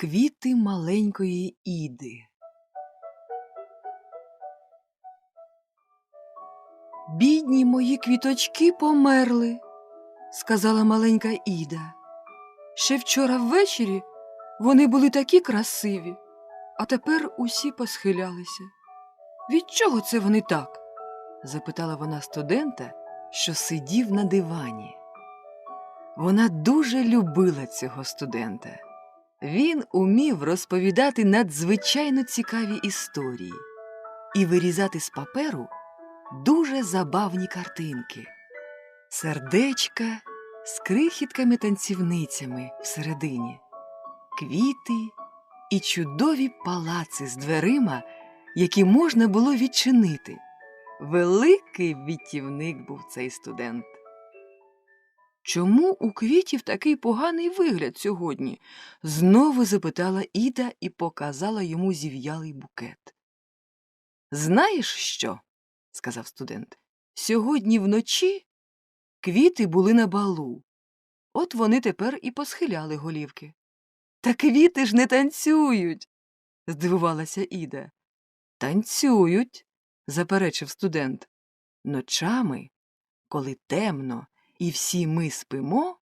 Квіти маленької Іди. Бідні мої квіточки померли, сказала маленька Іда. Ще вчора ввечері вони були такі красиві, а тепер усі посхилялися. Від чого це вони так? запитала вона студента, що сидів на дивані. Вона дуже любила цього студента. Він умів розповідати надзвичайно цікаві історії і вирізати з паперу дуже забавні картинки, сердечка з крихітками танцівницями всередині, квіти і чудові палаци з дверима, які можна було відчинити. Великий вітівник був цей студент. Чому у квітів такий поганий вигляд сьогодні? знову запитала Іда і показала йому зів'ялий букет. Знаєш що? сказав студент. Сьогодні вночі квіти були на балу. От вони тепер і посхиляли голівки. Та квіти ж не танцюють, здивувалася Іда. Танцюють, заперечив студент. Ночами, коли темно і всі ми спимо,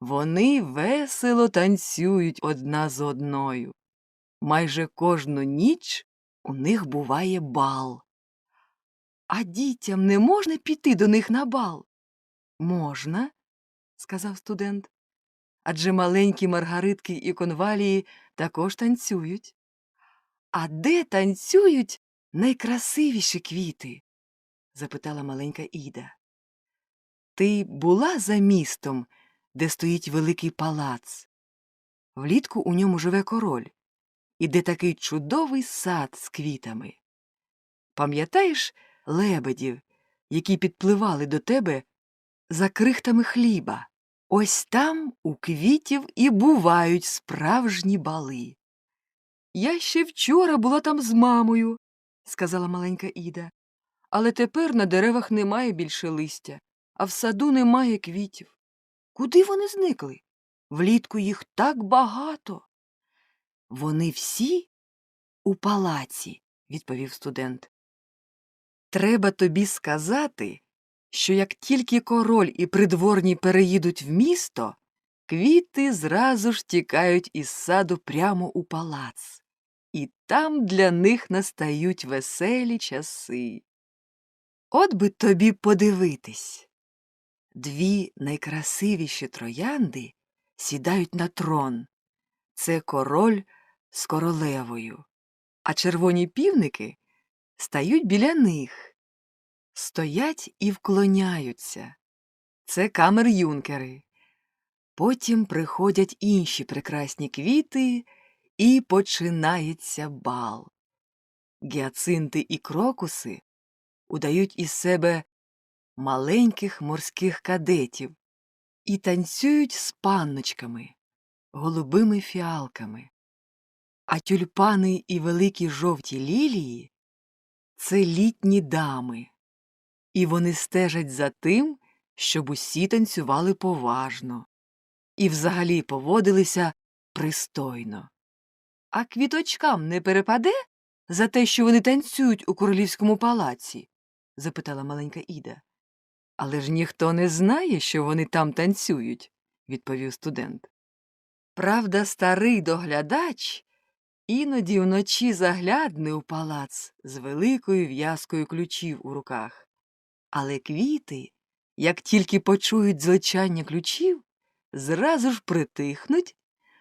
вони весело танцюють одна з одною. Майже кожну ніч у них буває бал. А дітям не можна піти до них на бал? Можна, сказав студент. Адже маленькі маргаритки і конвалії також танцюють. А де танцюють найкрасивіші квіти? запитала маленька Іда. Ти була за містом, де стоїть великий палац? Влітку у ньому живе король, і де такий чудовий сад з квітами. Пам'ятаєш лебедів, які підпливали до тебе за крихтами хліба? Ось там у квітів і бувають справжні бали. Я ще вчора була там з мамою, сказала маленька Іда, але тепер на деревах немає більше листя а в саду немає квітів. Куди вони зникли? Влітку їх так багато. Вони всі у палаці, відповів студент. Треба тобі сказати, що як тільки король і придворні переїдуть в місто, квіти зразу ж тікають із саду прямо у палац, і там для них настають веселі часи. От би тобі подивитись. Дві найкрасивіші троянди сідають на трон. Це король з королевою, а червоні півники стають біля них, стоять і вклоняються. Це камер юнкери. Потім приходять інші прекрасні квіти, і починається бал. Гіацинти і крокуси удають із себе маленьких морських кадетів і танцюють з панночками, голубими фіалками. А тюльпани і великі жовті лілії це літні дами, і вони стежать за тим, щоб усі танцювали поважно і взагалі поводилися пристойно. А квіточкам не перепаде за те, що вони танцюють у королівському палаці? запитала маленька Іда. Але ж ніхто не знає, що вони там танцюють, відповів студент. Правда, старий доглядач іноді вночі заглядне у палац з великою в'язкою ключів у руках. Але квіти, як тільки почують звичання ключів, зразу ж притихнуть,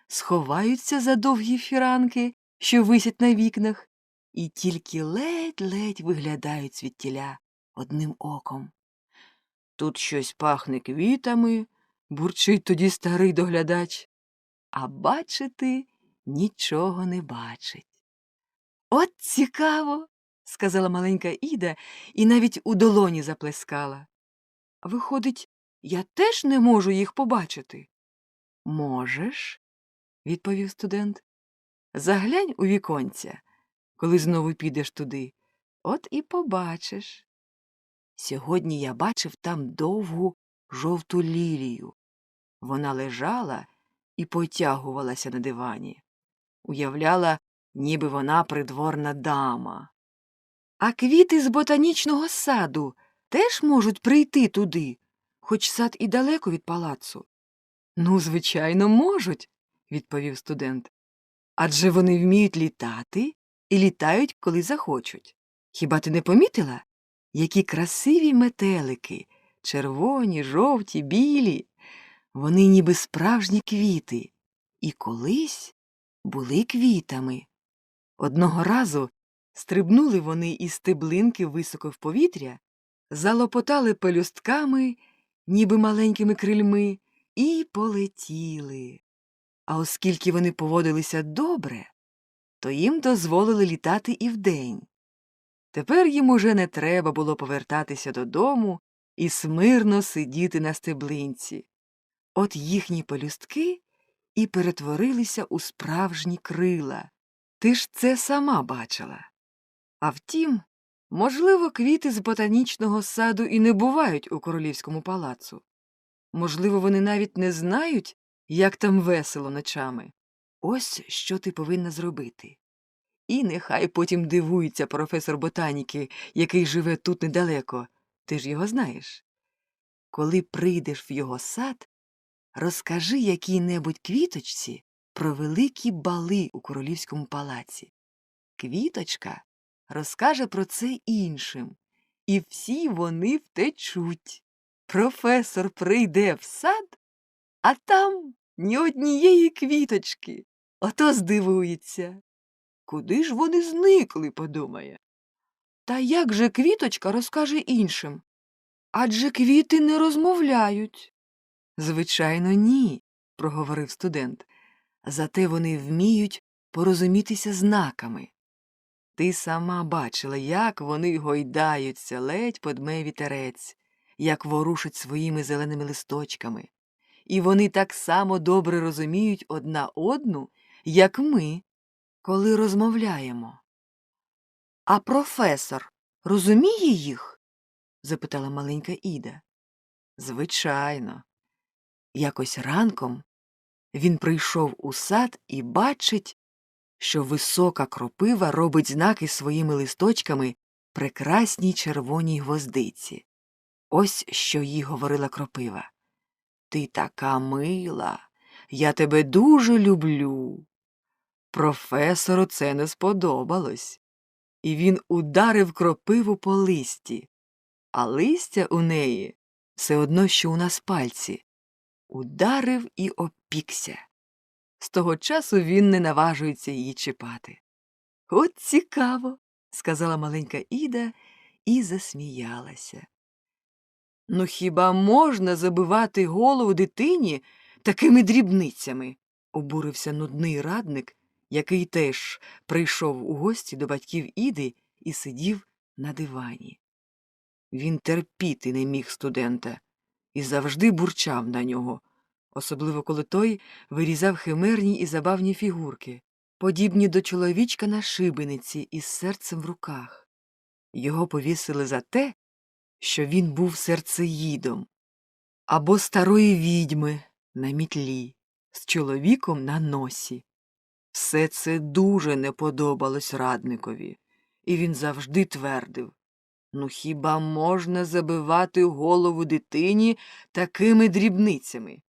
сховаються за довгі фіранки, що висять на вікнах, і тільки ледь-ледь виглядають звідтіля одним оком. Тут щось пахне квітами, бурчить тоді старий доглядач, а бачити нічого не бачить. От цікаво, сказала маленька Іда і навіть у долоні заплескала. Виходить, я теж не можу їх побачити. Можеш, відповів студент. Заглянь у віконця, коли знову підеш туди, от і побачиш. Сьогодні я бачив там довгу жовту лілію. Вона лежала і потягувалася на дивані. уявляла, ніби вона придворна дама. А квіти з ботанічного саду теж можуть прийти туди, хоч сад і далеко від палацу. Ну, звичайно, можуть, відповів студент. Адже вони вміють літати і літають, коли захочуть. Хіба ти не помітила, які красиві метелики, червоні, жовті, білі, вони ніби справжні квіти, і колись були квітами. Одного разу стрибнули вони із стеблинки високо в повітря, залопотали пелюстками, ніби маленькими крильми, і полетіли. А оскільки вони поводилися добре, то їм дозволили літати і вдень. Тепер їм уже не треба було повертатися додому і смирно сидіти на стеблинці. От їхні пелюстки і перетворилися у справжні крила. Ти ж це сама бачила. А втім, можливо, квіти з ботанічного саду і не бувають у королівському палацу. Можливо, вони навіть не знають, як там весело ночами. Ось що ти повинна зробити. І нехай потім дивується професор ботаніки, який живе тут недалеко. Ти ж його знаєш. Коли прийдеш в його сад, розкажи якій-небудь квіточці про великі бали у королівському палаці. Квіточка розкаже про це іншим, і всі вони втечуть. Професор прийде в сад, а там ні однієї квіточки. Ото здивується. Куди ж вони зникли, подумає. Та як же квіточка розкаже іншим? Адже квіти не розмовляють. Звичайно, ні, проговорив студент. Зате вони вміють порозумітися знаками. Ти сама бачила, як вони гойдаються, ледь подме вітерець, як ворушать своїми зеленими листочками. І вони так само добре розуміють одна одну, як ми, коли розмовляємо. А професор розуміє їх? запитала маленька Іда. Звичайно. Якось ранком він прийшов у сад і бачить, що висока кропива робить знаки своїми листочками прекрасній червоній гвоздиці. Ось що їй говорила кропива. Ти така мила, я тебе дуже люблю. Професору це не сподобалось, і він ударив кропиву по листі, а листя у неї все одно, що у нас пальці. Ударив і опікся. З того часу він не наважується її чіпати. От цікаво, сказала маленька Іда і засміялася. Ну, хіба можна забивати голову дитині такими дрібницями? обурився нудний радник, який теж прийшов у гості до батьків Іди і сидів на дивані. Він терпіти не міг студента і завжди бурчав на нього, особливо коли той вирізав химерні і забавні фігурки, подібні до чоловічка на шибениці із серцем в руках. Його повісили за те, що він був серцеїдом, або старої відьми на мітлі, з чоловіком на носі. Все це дуже не подобалось радникові, і він завжди твердив Ну, хіба можна забивати голову дитині такими дрібницями?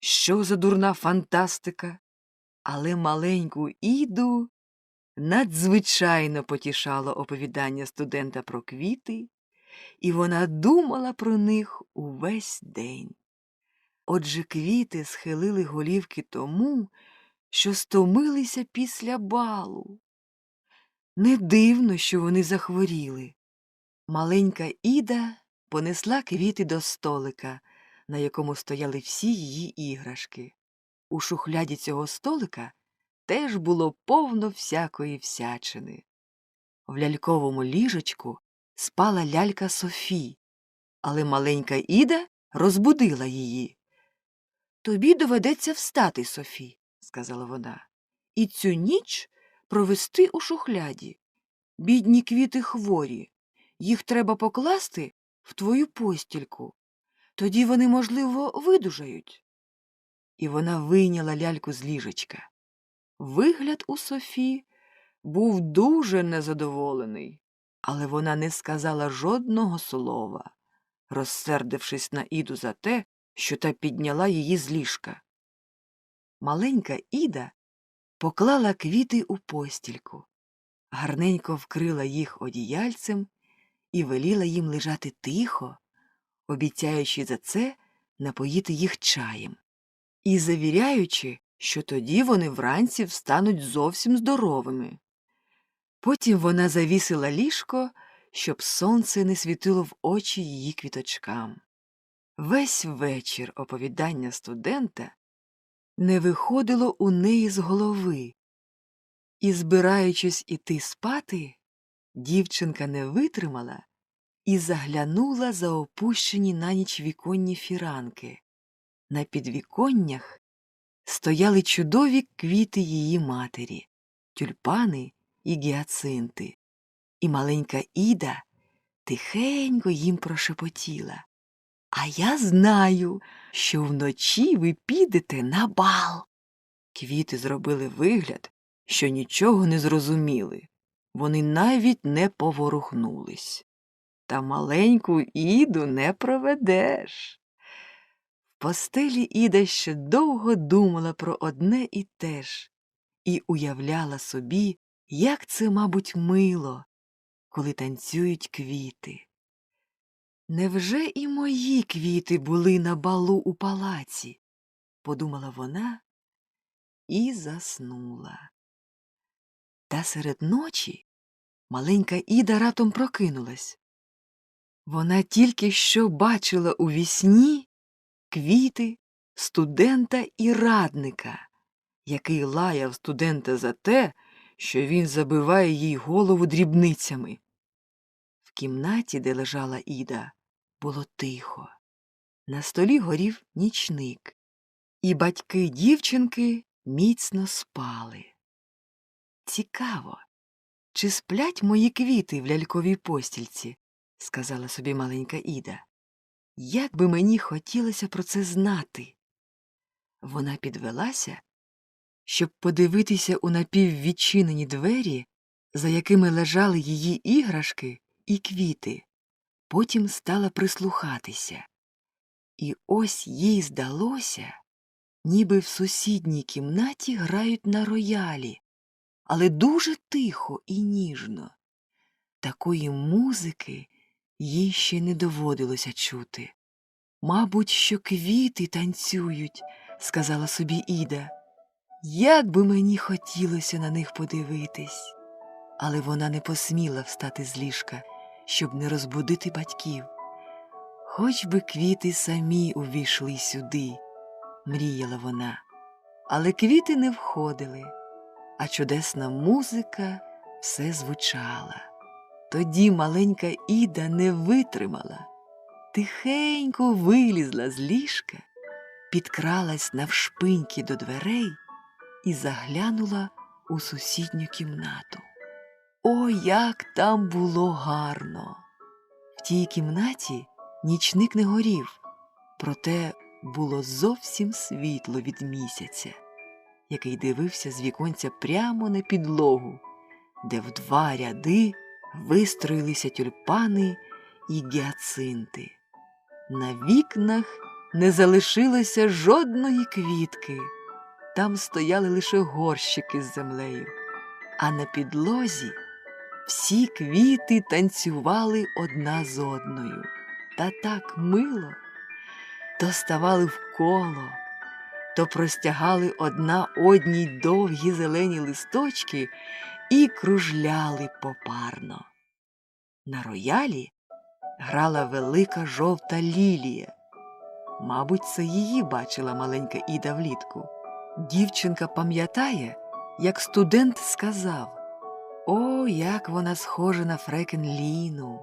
Що за дурна фантастика? Але маленьку Іду надзвичайно потішало оповідання студента про квіти, і вона думала про них увесь день. Отже квіти схилили голівки тому, що стомилися після балу. Не дивно, що вони захворіли. Маленька Іда понесла квіти до столика, на якому стояли всі її іграшки. У шухляді цього столика теж було повно всякої всячини. В ляльковому ліжечку спала лялька Софі, але маленька Іда розбудила її. Тобі доведеться встати, Софі, сказала вона, і цю ніч провести у шухляді. Бідні квіти хворі. Їх треба покласти в твою постільку. Тоді вони, можливо, видужають. І вона вийняла ляльку з ліжечка. Вигляд у Софі був дуже незадоволений, але вона не сказала жодного слова, розсердившись на Іду за те, що та підняла її з ліжка. Маленька Іда поклала квіти у постільку, гарненько вкрила їх одіяльцем і веліла їм лежати тихо, обіцяючи за це напоїти їх чаєм, і завіряючи, що тоді вони вранці встануть зовсім здоровими. Потім вона завісила ліжко, щоб сонце не світило в очі її квіточкам. Весь вечір оповідання студента не виходило у неї з голови, і, збираючись іти спати, дівчинка не витримала і заглянула за опущені на ніч віконні фіранки. На підвіконнях стояли чудові квіти її матері, тюльпани і гіацинти, і маленька Іда тихенько їм прошепотіла. А я знаю, що вночі ви підете на бал. Квіти зробили вигляд, що нічого не зрозуміли. Вони навіть не поворухнулись. Та маленьку Іду не проведеш. В постелі Іда ще довго думала про одне і те ж і уявляла собі, як це, мабуть, мило, коли танцюють квіти. Невже і мої квіти були на балу у палаці? подумала вона і заснула. Та серед ночі маленька Іда раптом прокинулась. Вона тільки що бачила у вісні квіти, студента і радника, який лаяв студента за те, що він забиває їй голову дрібницями. В кімнаті, де лежала Іда, було тихо. На столі горів нічник, і батьки дівчинки міцно спали. Цікаво, чи сплять мої квіти в ляльковій постільці, сказала собі маленька Іда. Як би мені хотілося про це знати. Вона підвелася, щоб подивитися у напіввідчинені двері, за якими лежали її іграшки і квіти. Потім стала прислухатися. І ось їй здалося, ніби в сусідній кімнаті грають на роялі, але дуже тихо і ніжно. Такої музики їй ще не доводилося чути. Мабуть, що квіти танцюють, сказала собі Іда. Як би мені хотілося на них подивитись. Але вона не посміла встати з ліжка, щоб не розбудити батьків. Хоч би квіти самі увійшли сюди, мріяла вона. Але квіти не входили, а чудесна музика все звучала. Тоді маленька Іда не витримала, тихенько вилізла з ліжка, підкралась навшпиньки до дверей і заглянула у сусідню кімнату. О, як там було гарно! В тій кімнаті нічник не горів, проте було зовсім світло від місяця, який дивився з віконця прямо на підлогу, де в два ряди вистроїлися тюльпани і гіацинти. На вікнах не залишилося жодної квітки, там стояли лише горщики з землею, а на підлозі всі квіти танцювали одна з одною. Та так мило то ставали в коло, то простягали одна одній довгі зелені листочки і кружляли попарно. На роялі грала велика жовта лілія. Мабуть, це її бачила маленька Іда влітку. Дівчинка пам'ятає, як студент сказав О, як вона схожа на фрекен Ліну.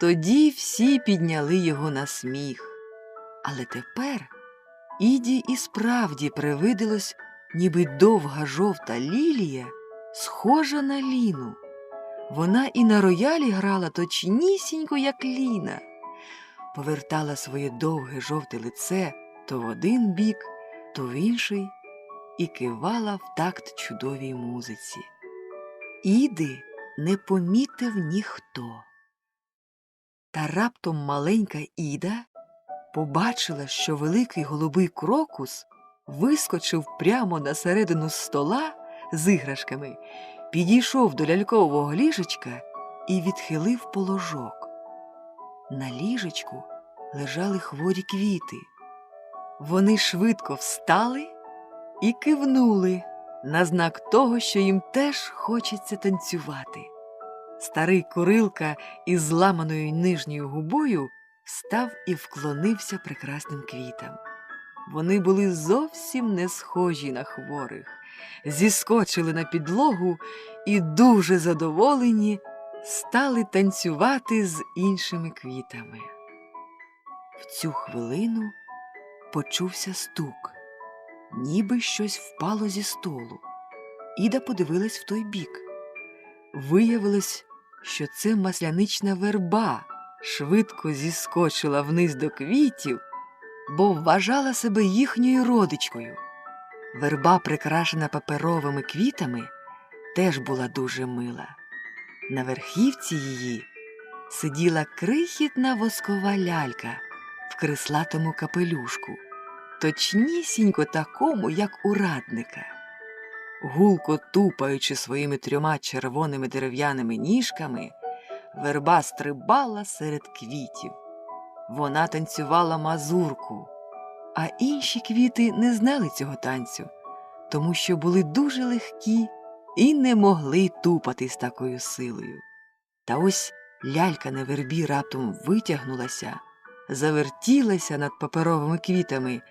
Тоді всі підняли його на сміх. Але тепер Іді і справді привиділось, ніби довга жовта лілія, схожа на Ліну. Вона і на роялі грала точнісінько, як Ліна, повертала своє довге жовте лице то в один бік, то в інший, і кивала в такт чудовій музиці. Іди не помітив ніхто. Та раптом маленька Іда побачила, що великий голубий крокус вискочив прямо на середину стола з іграшками, підійшов до лялькового ліжечка і відхилив положок. На ліжечку лежали хворі квіти. Вони швидко встали і кивнули на знак того, що їм теж хочеться танцювати. Старий курилка із зламаною нижньою губою встав і вклонився прекрасним квітам. Вони були зовсім не схожі на хворих, зіскочили на підлогу і дуже задоволені стали танцювати з іншими квітами. В цю хвилину почувся стук, ніби щось впало зі столу. Іда подивилась в той бік. Виявилось, що це маслянична верба швидко зіскочила вниз до квітів, бо вважала себе їхньою родичкою. Верба, прикрашена паперовими квітами, теж була дуже мила. На верхівці її сиділа крихітна воскова лялька в крислатому капелюшку, точнісінько такому, як у радника. Гулко тупаючи своїми трьома червоними дерев'яними ніжками, верба стрибала серед квітів. Вона танцювала мазурку, а інші квіти не знали цього танцю, тому що були дуже легкі і не могли тупати з такою силою. Та ось лялька на вербі раптом витягнулася, завертілася над паперовими квітами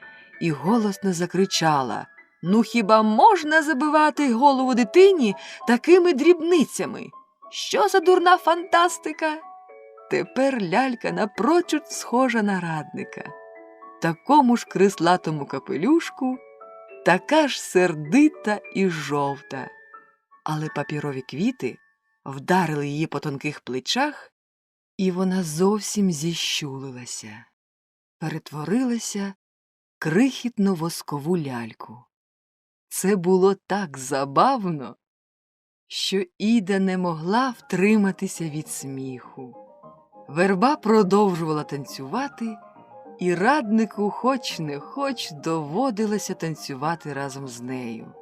і голосно закричала Ну, хіба можна забивати голову дитині такими дрібницями? Що за дурна фантастика? Тепер лялька напрочуд схожа на радника. Такому ж крислатому капелюшку, така ж сердита і жовта. Але папірові квіти вдарили її по тонких плечах, і вона зовсім зіщулилася, перетворилася крихітну воскову ляльку. Це було так забавно, що Іда не могла втриматися від сміху. Верба продовжувала танцювати, і раднику, хоч не хоч, доводилося танцювати разом з нею.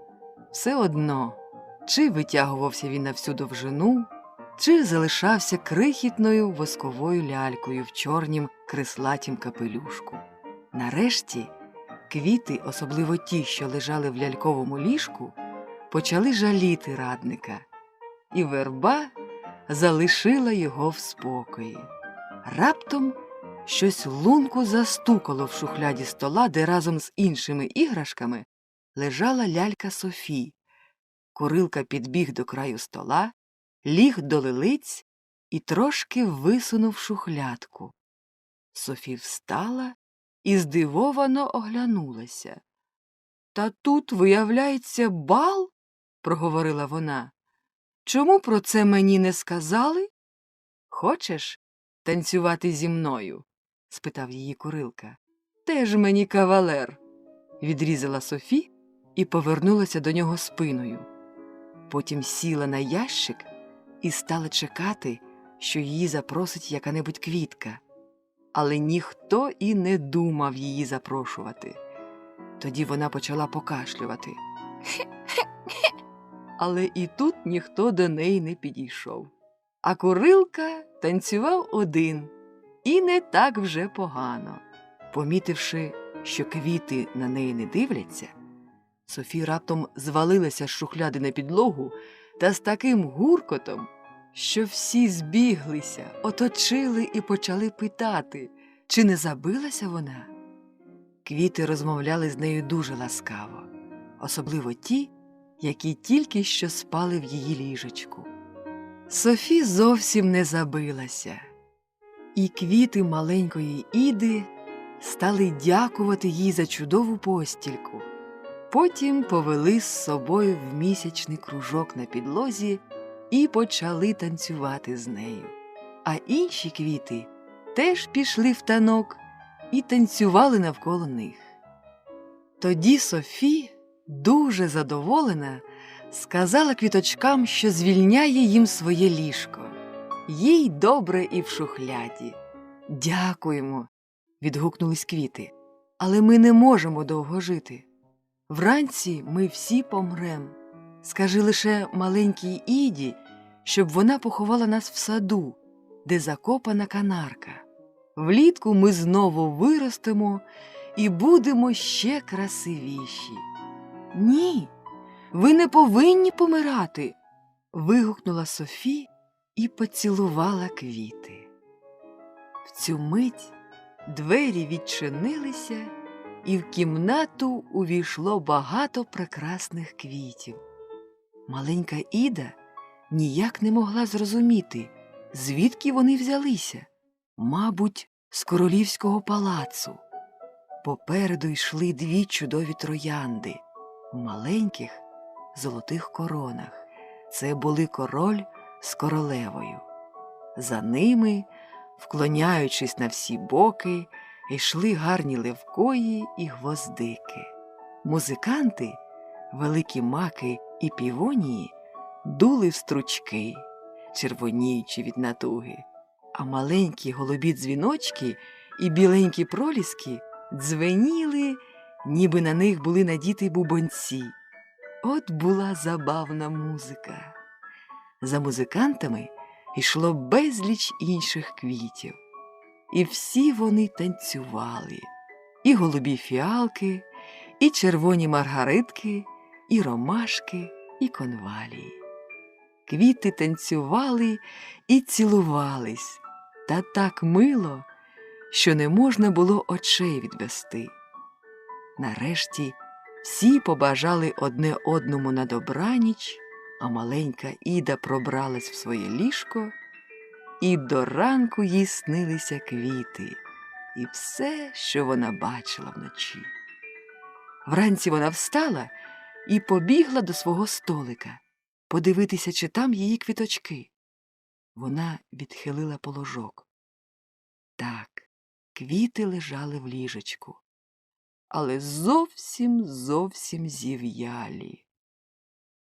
Все одно, чи витягувався він на всю довжину, чи залишався крихітною восковою лялькою в чорнім крислатім капелюшку. Нарешті квіти, особливо ті, що лежали в ляльковому ліжку, почали жаліти радника, і верба залишила його в спокої. Раптом щось лунко застукало в шухляді стола, де разом з іншими іграшками лежала лялька Софі. Курилка підбіг до краю стола, ліг до лилиць і трошки висунув шухлядку. Софі встала і здивовано оглянулася. Та тут, виявляється, бал, проговорила вона. Чому про це мені не сказали? Хочеш танцювати зі мною? спитав її курилка. Теж мені кавалер, відрізала Софі і повернулася до нього спиною. Потім сіла на ящик і стала чекати, що її запросить яка-небудь квітка, але ніхто і не думав її запрошувати. Тоді вона почала покашлювати. Але і тут ніхто до неї не підійшов. А курилка танцював один і не так вже погано. Помітивши, що квіти на неї не дивляться, Софі раптом звалилася з шухляди на підлогу та з таким гуркотом, що всі збіглися, оточили і почали питати, чи не забилася вона. Квіти розмовляли з нею дуже ласкаво, особливо ті, які тільки що спали в її ліжечку. Софі зовсім не забилася, і квіти маленької Іди стали дякувати їй за чудову постільку. Потім повели з собою в місячний кружок на підлозі і почали танцювати з нею. А інші квіти теж пішли в танок і танцювали навколо них. Тоді Софі дуже задоволена, сказала квіточкам, що звільняє їм своє ліжко. Їй добре і в шухляді. Дякуємо, відгукнулись квіти. Але ми не можемо довго жити. Вранці ми всі помрем. Скажи лише маленькій Іді, щоб вона поховала нас в саду, де закопана канарка. Влітку ми знову виростемо і будемо ще красивіші. Ні, ви не повинні помирати. вигукнула Софі і поцілувала квіти. В цю мить двері відчинилися, і в кімнату увійшло багато прекрасних квітів. Маленька Іда ніяк не могла зрозуміти, звідки вони взялися. Мабуть, з королівського палацу. Попереду йшли дві чудові троянди в маленьких золотих коронах. Це були король з королевою. За ними, вклоняючись на всі боки, йшли гарні левкої і гвоздики. Музиканти, великі маки і півонії, дули в стручки, червоніючи від натуги, а маленькі голубі дзвіночки і біленькі проліски дзвеніли, ніби на них були надіти бубонці. От була забавна музика. За музикантами йшло безліч інших квітів, і всі вони танцювали і голубі фіалки, і червоні маргаритки, і ромашки, і конвалії. Квіти танцювали і цілувались, та так мило, що не можна було очей відвести. Нарешті всі побажали одне одному на добраніч, а маленька Іда пробралась в своє ліжко, і до ранку їй снилися квіти і все, що вона бачила вночі. Вранці вона встала і побігла до свого столика подивитися, чи там її квіточки. Вона відхилила положок. Так, квіти лежали в ліжечку, але зовсім зовсім зів'ялі.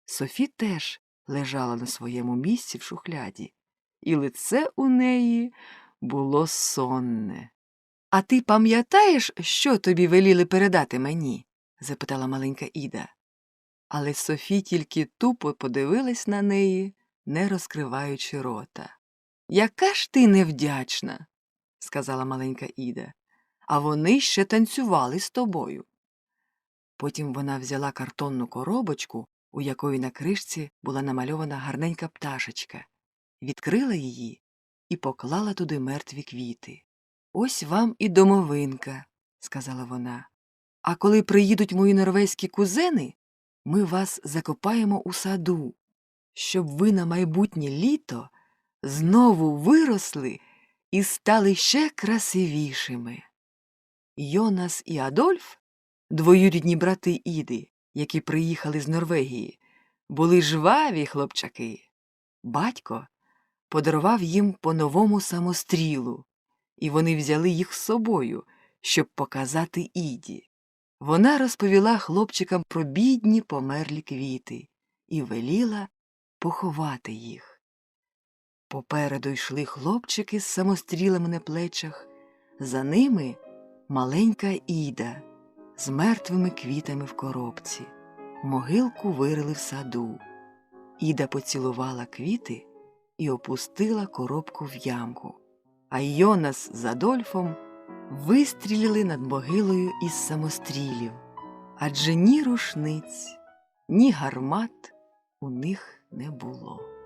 Софі теж лежала на своєму місці в шухляді, і лице у неї було сонне. А ти пам'ятаєш, що тобі веліли передати мені? запитала маленька Іда. Але Софі тільки тупо подивилась на неї, не розкриваючи рота. Яка ж ти невдячна, сказала маленька Іда, а вони ще танцювали з тобою. Потім вона взяла картонну коробочку, у якої на кришці була намальована гарненька пташечка, відкрила її і поклала туди мертві квіти. Ось вам і домовинка, сказала вона. А коли приїдуть мої норвезькі кузени, ми вас закопаємо у саду, щоб ви на майбутнє літо знову виросли і стали ще красивішими. Йонас і Адольф, двоюрідні брати Іди, які приїхали з Норвегії, були жваві хлопчаки. Батько подарував їм по новому самострілу, і вони взяли їх з собою, щоб показати Іді. Вона розповіла хлопчикам про бідні померлі квіти і веліла поховати їх. Попереду йшли хлопчики з самострілами на плечах, за ними маленька Іда з мертвими квітами в коробці. Могилку вирили в саду. Іда поцілувала квіти і опустила коробку в ямку, а Йонас з Адольфом вистрілили над могилою із самострілів, адже ні рушниць, ні гармат у них не було.